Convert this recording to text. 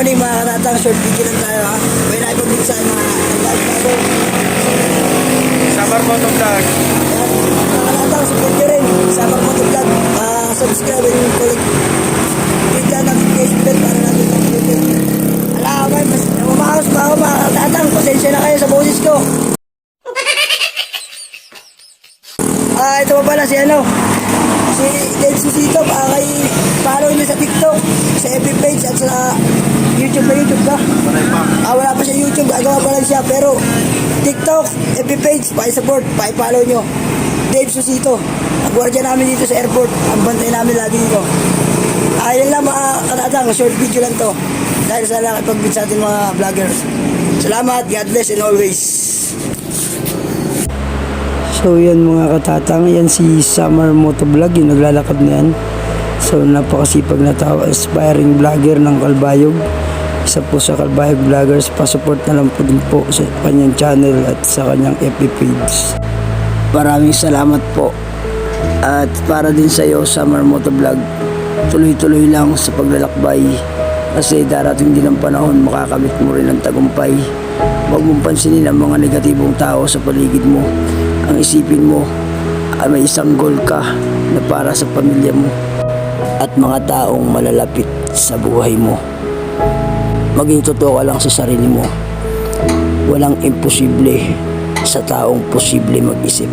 katatang short video lang tayo ha. May naipabig sa mga like bago. Samar mo itong vlog. Mga katatang, support nyo rin. Sa mga motor vlog. Ah, subscribe and collect. Click ka notification bell para natin ang video. Alam mo, mas umakas pa ako mga katatang. Pasensya na kayo sa boses ko. Ah, ito pa pala si ano. Si Dave Susito, ah, kay follow niyo sa TikTok, sa FB page at sa YouTube na YouTube ka. Ah, wala pa siya Lang siya. Pero TikTok, FB page, pa-support, pa-follow nyo. Dave Susito. Ang gwardiya namin dito sa airport. Ang bantay namin lagi dito. Ayun lang mga katatang, short video lang to. Dahil sa nakipag sa ating mga vloggers. Salamat, God bless and always. So yan mga katatang, yan si Summer Motovlog, yung naglalakad na yan. So napakasipag na tao, aspiring vlogger ng Kalbayog. Isa po sa Kalbayog Vloggers, pasupport na lang po din po sa kanyang channel at sa kanyang FB page. Maraming salamat po. At para din sa iyo, Summer Motovlog, tuloy-tuloy lang sa paglalakbay. Kasi darating din ang panahon, makakamit mo rin ang tagumpay. Huwag mong pansinin ang mga negatibong tao sa paligid mo. Ang isipin mo, ay may isang goal ka na para sa pamilya mo at mga taong malalapit sa buhay mo. Maging totoo ka lang sa sarili mo. Walang imposible sa taong posible mag-isip.